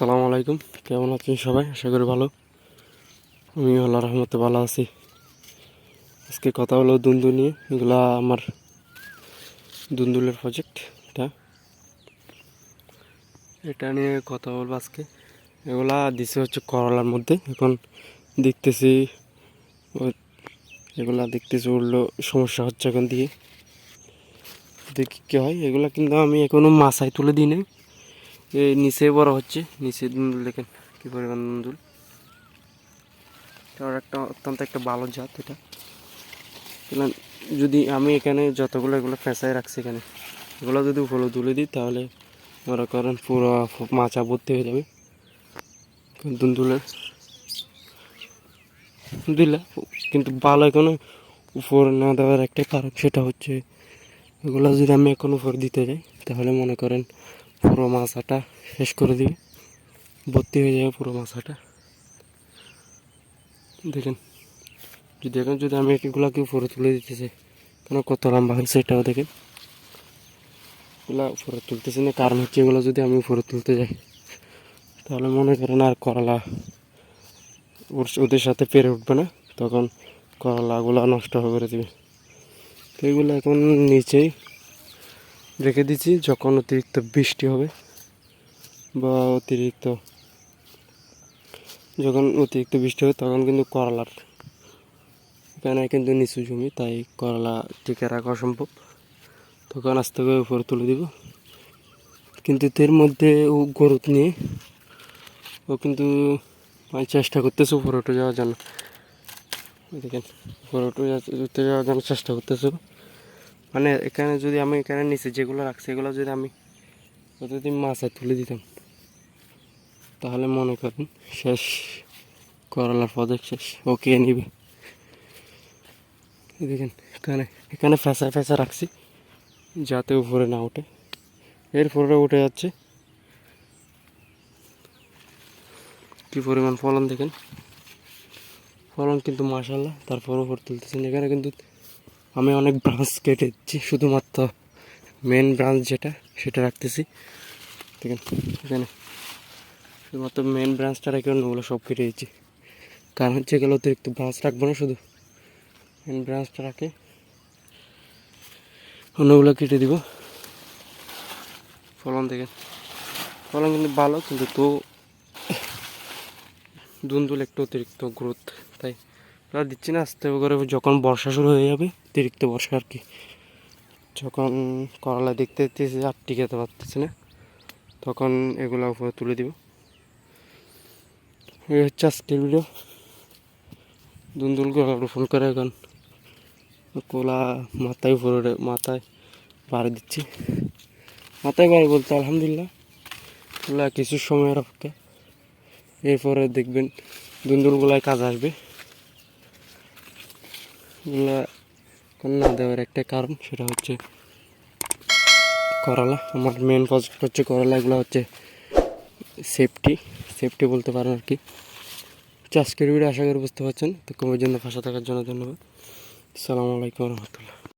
আসসালামু আলাইকুম। কেমন আছেন সবাই? আশা করি ভালো। আমি আল্লাহ রহমতে ভালো আছি। আজকে কথা হলো দুন্দু নিয়ে। এগুলা আমার দুন্দুলের প্রজেক্ট এটা। এটা নিয়ে কথা বলব আজকে। এগুলা দিছে হচ্ছে করলার মধ্যে। এখন দেখতেছি এগুলা দেখতেছি উঠল সমস্যা হচ্ছে এখন দিয়ে। দেখি কী হয়। এগুলা কিন্তু আমি এখনও মাথায় তুলে দিই নাই। এই নিচে বড় হচ্ছে, নিচে দুন্দুল দেখেন কি পরিমাণ দুন্দুল এটা একটা অত্যন্ত একটা ভালো জাত এটা। যদি আমি এখানে যতগুলো এগুলো ফেঁসায় রাখছি এখানে, এগুলো যদি উপরে তুলে দিই, তাহলে মনে করেন পুরো মাচা ভর্তি হয়ে যাবে। দুন্দুলের দিলে কিন্তু ভালো এখনও উপর না দেওয়ার একটা কারণ সেটা হচ্ছে, এগুলো যদি আমি এখন উপর দিতে যাই, তাহলে মনে করেন পুরো মাছাটা শেষ করে দিবে। ভর্তি হয়ে যাবে পুরো মাছাটা। দেখেন, যদি এখন যদি আমি এগুলাকে উপরে তুলে দিতে চাই, কেন কত লম্বা হয়েছে এটাও দেখেন। এগুলা উপরে তুলতেছি না, কারণ হচ্ছে এগুলো যদি আমি উপরে তুলতে যাই, তাহলে মনে করেন আর করলা ওর ওদের সাথে পেরে উঠবে না, তখন করলাগুলো নষ্ট হয়ে করে দেবে। তো এগুলো এখন নিচেই রেখে দিচ্ছি, যখন অতিরিক্ত বৃষ্টি হবে বা অতিরিক্ত, যখন অতিরিক্ত বৃষ্টি হবে তখন কিন্তু করলার এখানে কিন্তু নিচু জমি, তাই করলা টিকে রাখা অসম্ভব। তখন আস্তে করে উপরে তুলে দিব। কিন্তু এর মধ্যে ও গরু নিয়ে ও কিন্তু চেষ্টা করতেছে উপরে উঠে যাওয়ার জন্য। দেখেন, উপরে উঠে যা- উঠে যাওয়ার জন্য চেষ্টা করতেছে। মানে এখানে যদি আমি এখানে নিচে যেগুলো রাখছি, এগুলো যদি আমি প্রতিদিন মাথায় তুলে দিতাম, তাহলে মনে করেন শেষ করলার প্রজেক্ট শেষ। ওকে নিবে? দেখেন, এখানে এখানে ফেঁসা ফেঁসা রাখছি, যাতে উপরে না ওঠে এর পরে উঠে যাচ্ছে। কি পরিমাণ ফলন দেখেন? ফলন কিন্তু মাসাল্লাহ তারপর উপর তুলতেছেন। এখানে কিন্তু আমি অনেক ব্রাঞ্চ কেটে দিচ্ছি শুধুমাত্র মেন ব্রাঞ্চ যেটা সেটা রাখতেছি। দেখেন, এখানে শুধুমাত্র মেন ব্রাঞ্চটা রেখে অন্যগুলো সব কেটে দিচ্ছি কারণ হচ্ছে গেলে অতিরিক্ত ব্রাঞ্চ রাখব না শুধু। মেন ব্রাঞ্চটা রাখে, অন্যগুলো কেটে দিব। ফলন দেখেন, ফলন কিন্তু ভালো, কিন্তু তো দুন্দুল একটু অতিরিক্ত গ্রোথ তাই। ওরা দিচ্ছি না, আস্তে করে যখন বর্ষা শুরু হয়ে যাবে, অতিরিক্ত বর্ষা আর কি। যখন করলা দেখতে দেখতেছি আর টিকাতে পারতেছি না, তখন এগুলো উপরে তুলে দিব। এই হচ্ছে আজকের ভিডিও দুন্দুল গলা রোপণ করে এখন। কোলা মাথায় উপরে মাথায় বাড়ি দিচ্ছি। মাথায় বাড়ি বলতে আলহামদুলিল্লাহ। কিছু সময়ের অপেক্ষা। এরপরে দেখবেন দুন্দুলগুলায় কাজ আসবে। এগুলা না দেওয়ার একটা কারণ, সেটা হচ্ছে করলা। আমার মেন প্রজেক্ট হচ্ছে করলা, এগুলো হচ্ছে সেফটি সেফটি বলতে পারেন আর কি। চাষ ভিডিও আশা করি বুঝতে পারছেন। তো কমের জন্য ভাষা থাকার জন্য ধন্যবাদ। আসসালামু আলাইকুম রহমতুল্লাহ।